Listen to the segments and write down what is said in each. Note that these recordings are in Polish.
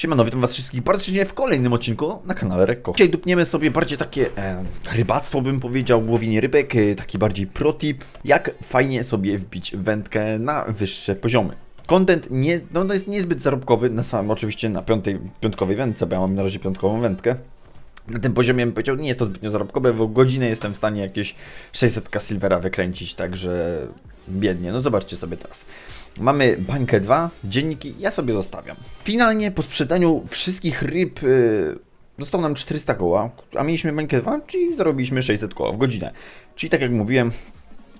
Siemano, witam was wszystkich bardzo serdecznie w kolejnym odcinku na kanale Rekko. Dzisiaj dupniemy sobie bardziej takie e, rybactwo bym powiedział, łowienie rybek, e, taki bardziej protip, jak fajnie sobie wbić wędkę na wyższe poziomy. Content nie, no, no jest niezbyt zarobkowy, na samym oczywiście na piątej, piątkowej wędce, bo ja mam na razie piątkową wędkę. Na tym poziomie bym powiedział, nie jest to zbytnio zarobkowe, bo godzinę jestem w stanie jakieś 600k silvera wykręcić, także biednie. No zobaczcie sobie teraz. Mamy bańkę 2, dzienniki, ja sobie zostawiam. Finalnie po sprzedaniu wszystkich ryb yy, zostało nam 400 koła, a mieliśmy bańkę 2, czyli zarobiliśmy 600 koła w godzinę. Czyli tak jak mówiłem,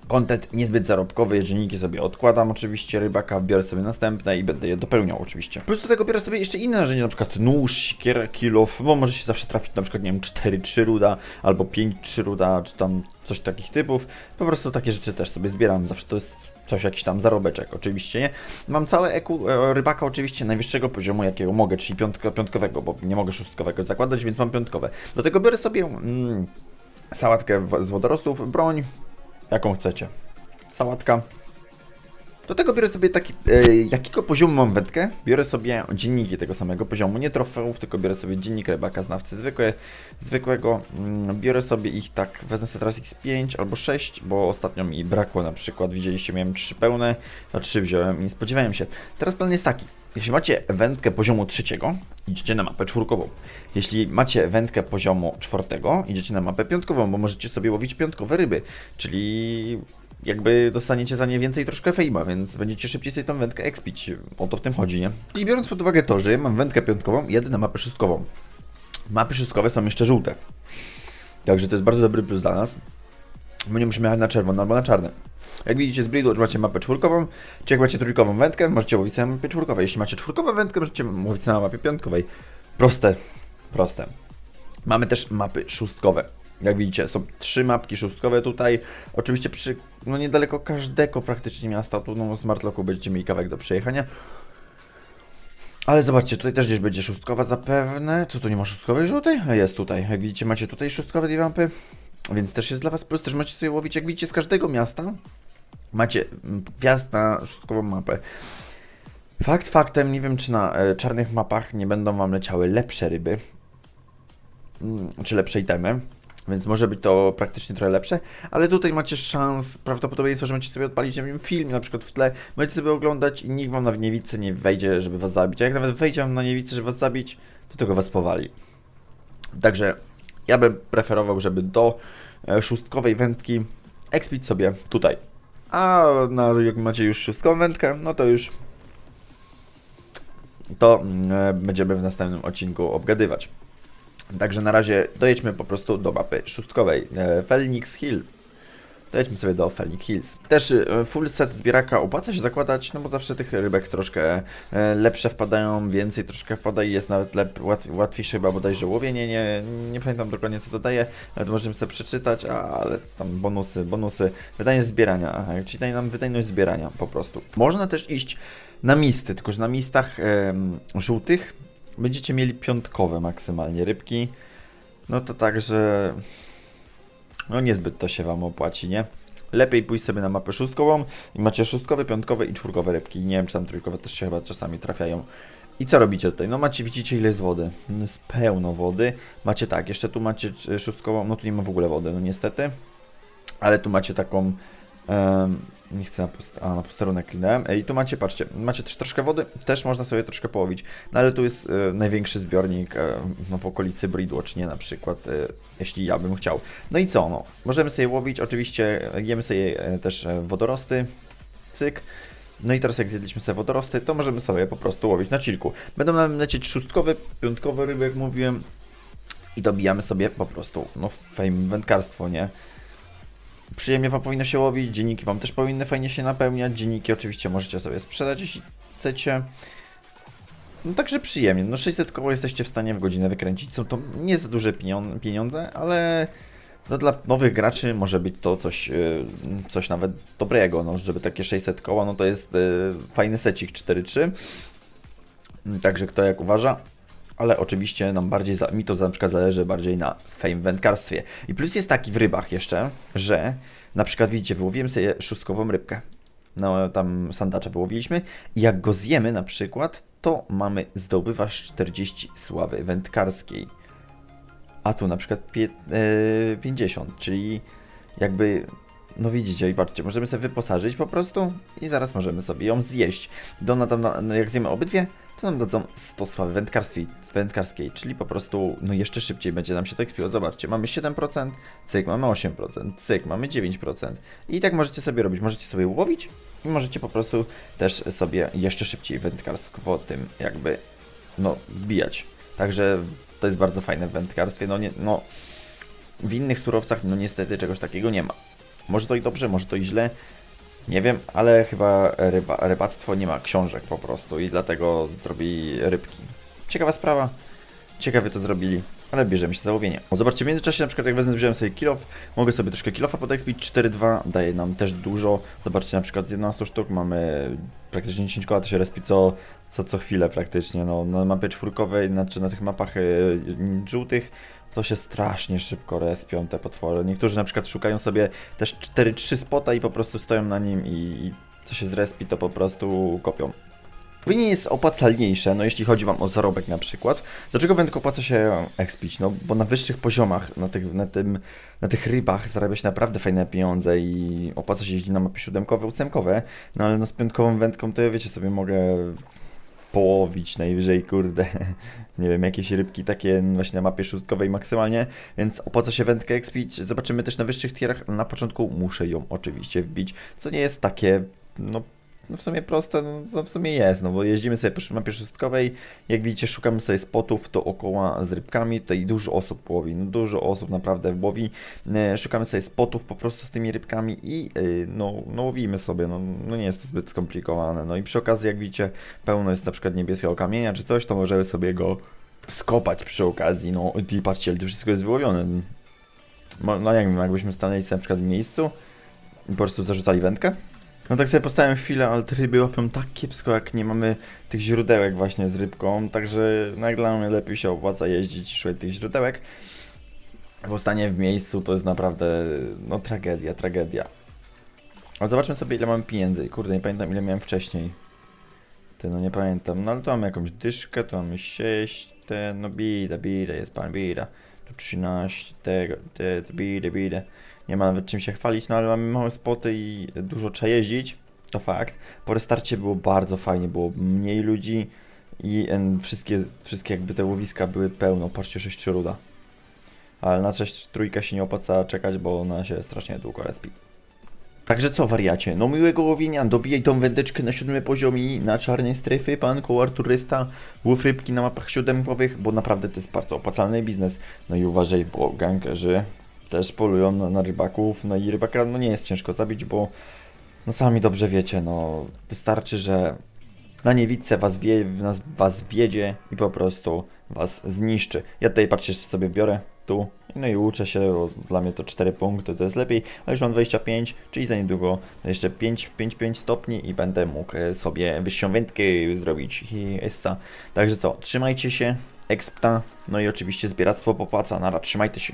Content niezbyt zarobkowy, dzienniki sobie odkładam oczywiście rybaka, biorę sobie następne i będę je dopełniał oczywiście. Plus do tego biorę sobie jeszcze inne narzędzia, na przykład nóż, siekierę, kilof, bo może się zawsze trafić na przykład, nie wiem, 4-3 ruda, albo 5-3 ruda, czy tam coś takich typów. Po prostu takie rzeczy też sobie zbieram, zawsze to jest coś, jakiś tam zarobeczek, oczywiście, nie? Mam całe eku, e, rybaka oczywiście najwyższego poziomu, jakiego mogę, czyli piątko, piątkowego, bo nie mogę szóstkowego zakładać, więc mam piątkowe. Do tego biorę sobie mm, sałatkę z wodorostów, broń, jaką chcecie. Sałatka. Do tego biorę sobie taki, e, jakiego poziomu mam wędkę, biorę sobie dzienniki tego samego poziomu, nie trofeów, tylko biorę sobie dziennik rybaka znawcy zwykłe, zwykłego, mm, biorę sobie ich tak, wezmę sobie teraz x5 albo 6, bo ostatnio mi brakło na przykład, widzieliście, miałem 3 pełne, a 3 wziąłem i nie spodziewałem się. Teraz plan jest taki, jeśli macie wędkę poziomu trzeciego, idziecie na mapę czwórkową. Jeśli macie wędkę poziomu czwartego, idziecie na mapę piątkową, bo możecie sobie łowić piątkowe ryby, czyli jakby dostaniecie za nie więcej troszkę fejma, więc będziecie szybciej sobie tą wędkę expić. O to w tym chodzi, nie? I biorąc pod uwagę to, że mam wędkę piątkową, jadę na mapę szóstkową. Mapy szóstkowe są jeszcze żółte. Także to jest bardzo dobry plus dla nas. My nie musimy jechać na czerwono albo na czarne. Jak widzicie z Breedwatch macie mapę czwórkową, czy jak macie trójkową wędkę, możecie łowić na mapie czwórkowej. Jeśli macie czwórkową wędkę, możecie łowić na mapie piątkowej. Proste, proste. Mamy też mapy szóstkowe. Jak widzicie, są trzy mapki szóstkowe tutaj. Oczywiście przy no niedaleko każdego praktycznie miasta, tu no, Smartlocku będziecie mieli kawałek do przejechania. Ale zobaczcie, tutaj też gdzieś będzie szóstkowa zapewne. Co tu nie ma szóstkowej żółtej? Jest tutaj. Jak widzicie, macie tutaj szóstkowe dwie mapy. Więc też jest dla Was plus, też możecie sobie łowić, jak widzicie, z każdego miasta. Macie wjazd na szóstkową mapę. Fakt faktem, nie wiem czy na e, czarnych mapach nie będą Wam leciały lepsze ryby. Mm, czy lepsze itemy. Więc może być to praktycznie trochę lepsze, ale tutaj macie szans, prawdopodobieństwo, że możecie sobie odpalić nie wiem, film na przykład w tle, możecie sobie oglądać i nikt wam na niewidce nie wejdzie, żeby was zabić. A jak nawet wejdzie wam na niewidce, żeby was zabić, to tylko was powali. Także ja bym preferował, żeby do e, szóstkowej wędki expić sobie tutaj. A na, jak macie już szóstkową wędkę, no to już to e, będziemy w następnym odcinku obgadywać. Także na razie dojedźmy po prostu do mapy szóstkowej. E, Phoenix Hill. Dojedźmy sobie do Phoenix Hills. Też e, full set zbieraka opłaca się zakładać, no bo zawsze tych rybek troszkę e, lepsze wpadają, więcej troszkę wpada i jest nawet lep, łat, łatwiejsze chyba bodajże łowienie, nie, nie pamiętam dokładnie co dodaje, to możemy sobie przeczytać, ale tam bonusy, bonusy, wydajność zbierania, czyli daje nam wydajność zbierania po prostu. Można też iść na misty, tylko że na mistach e, żółtych będziecie mieli piątkowe maksymalnie rybki, no to także no niezbyt to się Wam opłaci, nie? Lepiej pójść sobie na mapę szóstkową i macie szóstkowe, piątkowe i czwórkowe rybki. Nie wiem, czy tam trójkowe też się chyba czasami trafiają. I co robicie tutaj? No macie, widzicie ile jest wody. Jest pełno wody. Macie tak, jeszcze tu macie szóstkową, no tu nie ma w ogóle wody, no niestety. Ale tu macie taką nie chcę na, post a, na posterunek klinąłem. I tu macie, patrzcie, macie też troszkę wody, też można sobie troszkę połowić. No ale tu jest e, największy zbiornik e, no, w okolicy Bridwatch, nie na przykład, e, jeśli ja bym chciał. No i co, no, możemy sobie łowić, oczywiście jemy sobie też wodorosty, cyk. No i teraz jak zjedliśmy sobie wodorosty, to możemy sobie po prostu łowić na chillku. Będą nam lecieć szóstkowe, piątkowe ryby, jak mówiłem. I dobijamy sobie po prostu, no, fame wędkarstwo, nie? Przyjemnie Wam powinno się łowić, dzienniki Wam też powinny fajnie się napełniać. Dzienniki oczywiście możecie sobie sprzedać, jeśli chcecie. No także przyjemnie. No 600 koło jesteście w stanie w godzinę wykręcić. Są to nie za duże pieniądze, ale no dla nowych graczy może być to coś, y, coś nawet dobrego, no żeby takie 600 koła, no to jest y, fajny secik 4-3. Także kto jak uważa ale oczywiście nam bardziej, za, mi to na przykład zależy bardziej na fame wędkarstwie. I plus jest taki w rybach jeszcze, że na przykład widzicie, wyłowiłem sobie szóstkową rybkę. No tam sandacza wyłowiliśmy i jak go zjemy na przykład, to mamy zdobywasz 40 sławy wędkarskiej. A tu na przykład pie, e, 50, czyli jakby, no widzicie i patrzcie, możemy sobie wyposażyć po prostu i zaraz możemy sobie ją zjeść. Do, na, na, na, jak zjemy obydwie, to nam dadzą 100 sławy wędkarskiej, wędkarskiej, czyli po prostu, no jeszcze szybciej będzie nam się to ekspiło. Zobaczcie, mamy 7%, cyk, mamy 8%, cyk, mamy 9%. I tak możecie sobie robić, możecie sobie łowić i możecie po prostu też sobie jeszcze szybciej wędkarstwo tym jakby, no, bijać. Także to jest bardzo fajne w wędkarstwie, no nie, no, w innych surowcach, no niestety czegoś takiego nie ma. Może to i dobrze, może to i źle, nie wiem, ale chyba ryba, rybactwo nie ma książek po prostu i dlatego zrobili rybki. Ciekawa sprawa, ciekawie to zrobili, ale bierzemy się za łowienie. Zobaczcie, w międzyczasie na przykład jak wezmę, wziąłem sobie kilof, mogę sobie troszkę kilofa podekspić, 4,2 daje nam też dużo. Zobaczcie, na przykład z 11 sztuk mamy praktycznie 10 koła, to się respi co, co, co chwilę praktycznie. No, na mapie czwórkowej, znaczy na tych mapach y, żółtych, to się strasznie szybko respią te potwory. Niektórzy na przykład szukają sobie też 4-3 spota i po prostu stoją na nim i, co się zrespi, to po prostu kopią. Łowienie jest opłacalniejsze, no jeśli chodzi Wam o zarobek na przykład. Dlaczego wędko opłaca się expić? No bo na wyższych poziomach, na tych, na, tym, na tych rybach zarabia się naprawdę fajne pieniądze i opłaca się jeździć na mapy siódemkowe, ósemkowe. No ale no z piątkową wędką to ja wiecie sobie mogę połowić najwyżej, kurde, nie wiem, jakieś rybki takie właśnie na mapie szóstkowej maksymalnie, więc opłaca się wędkę expić. Zobaczymy też na wyższych tierach, na początku muszę ją oczywiście wbić, co nie jest takie, no no w sumie proste, no to w sumie jest, no bo jeździmy sobie po mapie szóstkowej, jak widzicie szukamy sobie spotów dookoła z rybkami, tutaj dużo osób łowi, no dużo osób naprawdę łowi, e, szukamy sobie spotów po prostu z tymi rybkami i e, no, no łowimy sobie, no, no nie jest to zbyt skomplikowane, no i przy okazji jak widzicie pełno jest na przykład niebieskiego kamienia czy coś, to możemy sobie go skopać przy okazji, no i patrzcie, ale to wszystko jest wyłowione, no nie wiem, jakbyśmy stanęli sobie na przykład w miejscu i po prostu zarzucali wędkę, no tak sobie postałem chwilę, ale te ryby łapią tak kiepsko, jak nie mamy tych źródełek właśnie z rybką, także no jak mnie lepiej się opłaca jeździć i szukać tych źródełek. Bo stanie w miejscu to jest naprawdę, no tragedia, tragedia. A zobaczmy sobie ile mamy pieniędzy. Kurde, nie pamiętam ile miałem wcześniej. Ty, no nie pamiętam. No ale tu mamy jakąś dyszkę, tu mamy 6, te, no bida, bida, jest pan bida. Tu 13, tego, te, te, bida, bida. Nie ma nawet czym się chwalić, no ale mamy małe spoty i dużo trzeba jeździć. To fakt. Po restarcie było bardzo fajnie, było mniej ludzi i em, wszystkie, wszystkie jakby te łowiska były pełno. Patrzcie, 6 ruda. Ale na 6 trójka się nie opłaca czekać, bo ona się strasznie długo respi. Także co wariacie, no miłego łowienia, dobijaj tą wędeczkę na siódmy poziomie na czarnej strefy, pan koło turysta, łów rybki na mapach siódemkowych, bo naprawdę to jest bardzo opłacalny biznes. No i uważaj, bo gankerzy też polują na, na rybaków, no i rybaka no nie jest ciężko zabić, bo no sami dobrze wiecie, no wystarczy, że na niewidce was, wie, was wiedzie i po prostu was zniszczy. Ja tutaj patrzcie sobie biorę tu, no i uczę się, bo dla mnie to 4 punkty to jest lepiej, ale już mam 25, czyli za niedługo jeszcze 5-5 stopni i będę mógł e, sobie wyższą wędkę zrobić essa. Także co, trzymajcie się, expta, no i oczywiście zbieractwo popłaca, nara, trzymajcie się.